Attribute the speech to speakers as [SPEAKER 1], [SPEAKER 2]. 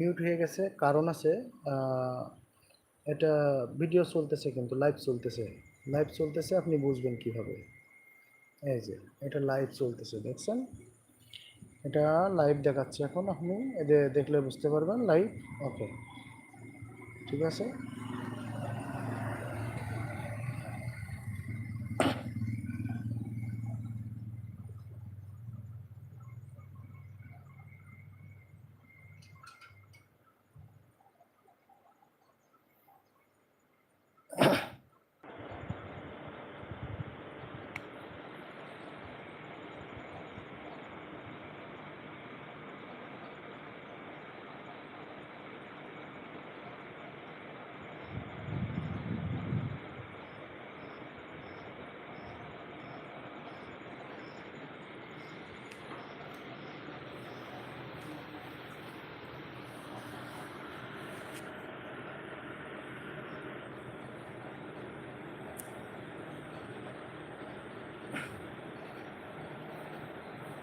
[SPEAKER 1] Mute হয়ে গেছে। কারণ আছে এটা ভিডিও চলতেছে কিন্তু লাইভ চলতেছে। লাইভ চলতেছে, আপনি বুঝবেন কীভাবে। এই যে, এটা লাইভ চলতেছে, দেখছেন? এটা লাইভ দেখাচ্ছে এখন আপনি। এদের দেখলে বুঝতে পারবেন লাইভ ওকে ঠিক আছে?